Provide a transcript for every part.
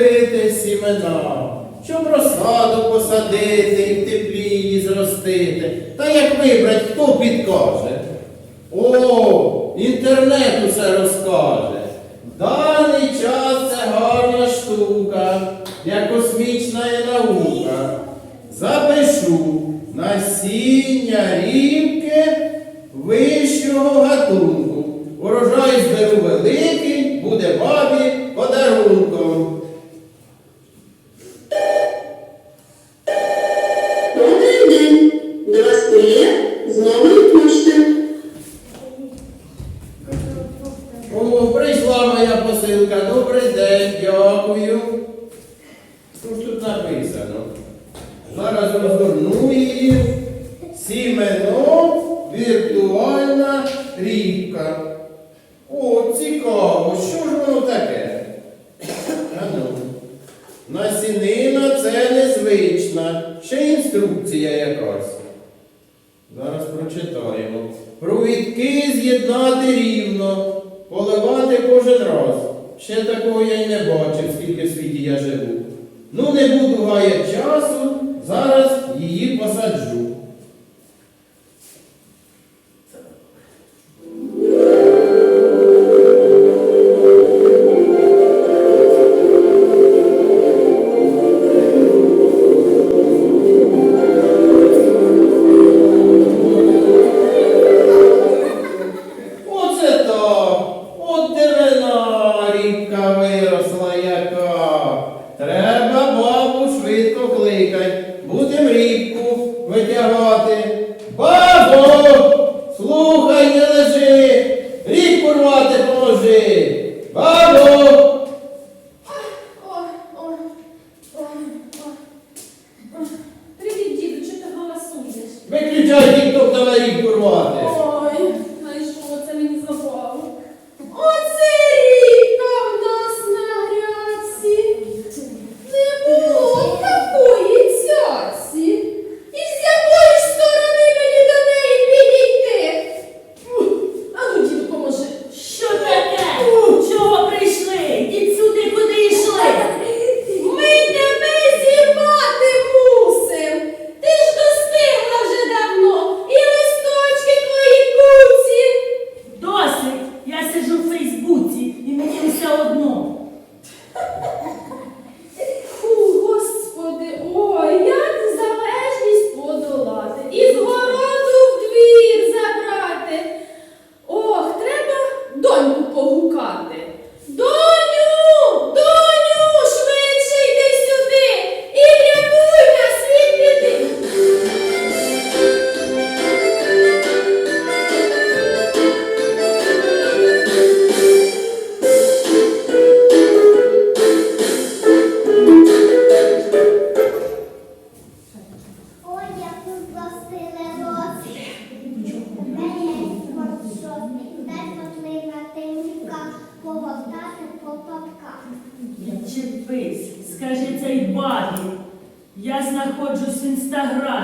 пити сімена, щоб розсаду посадити і в теплі її зростити. Та як вибрать, хто підкаже? О, інтернет усе розкаже. Даний час це гарна штука, як освіт. знаходжусь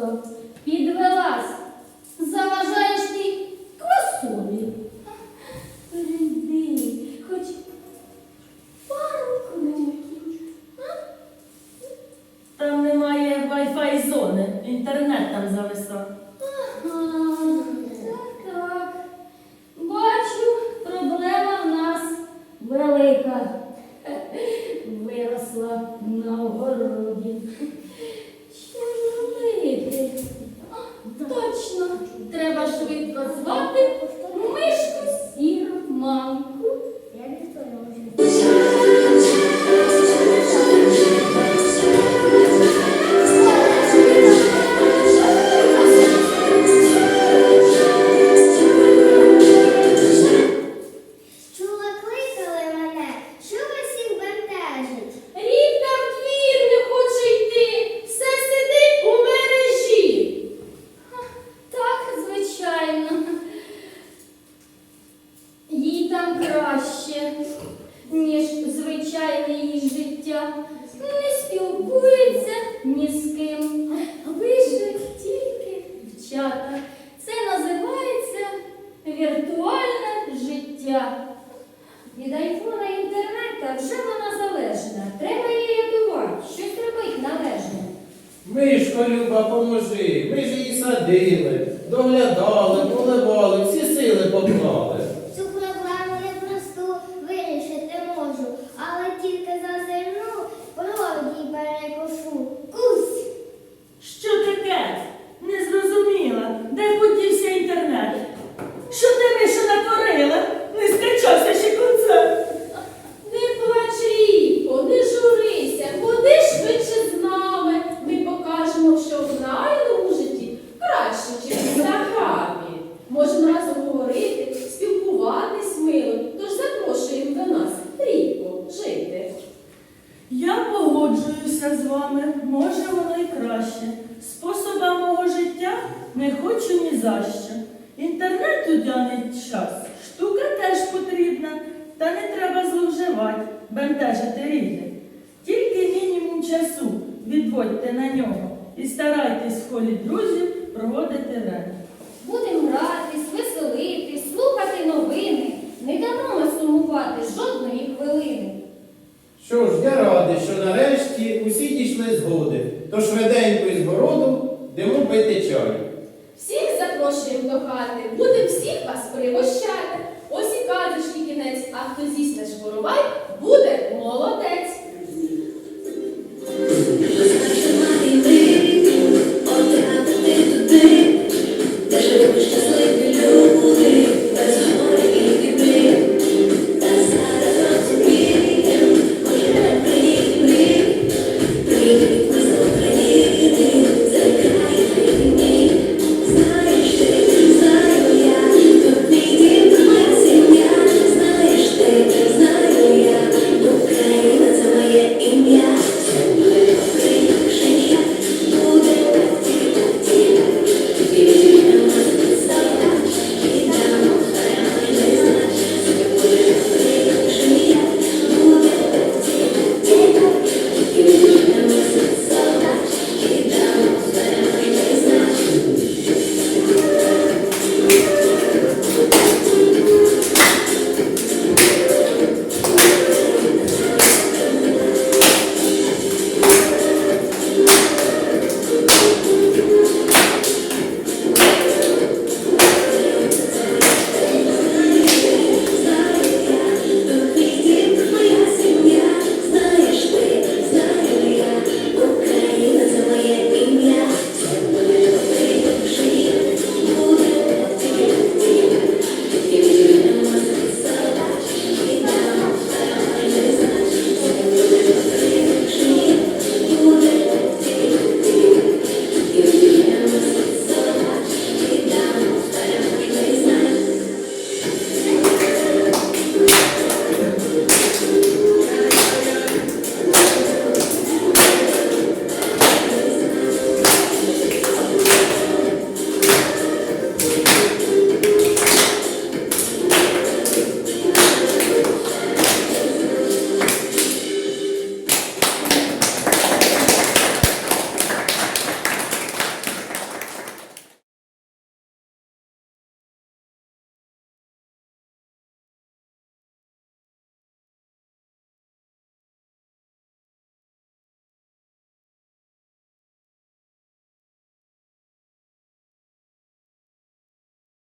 todo. Пише тільки в чатах. Це називається віртуальна життя. Від айфона і інтернета вже вона залежна. Треба її рятувати, щось робити належне. Мишко, Люба, поможи. Ми ж її садили, доглядали, поливали, всі сили поклали. Що ж, я радий, що нарешті усі дійшли згоди. то швиденько із городу йдемо пити чай. Всіх запрошуємо до хати, будемо всіх вас пригощати. Ось і казочки кінець, а хто з'їсть наш коровай, буде молодець.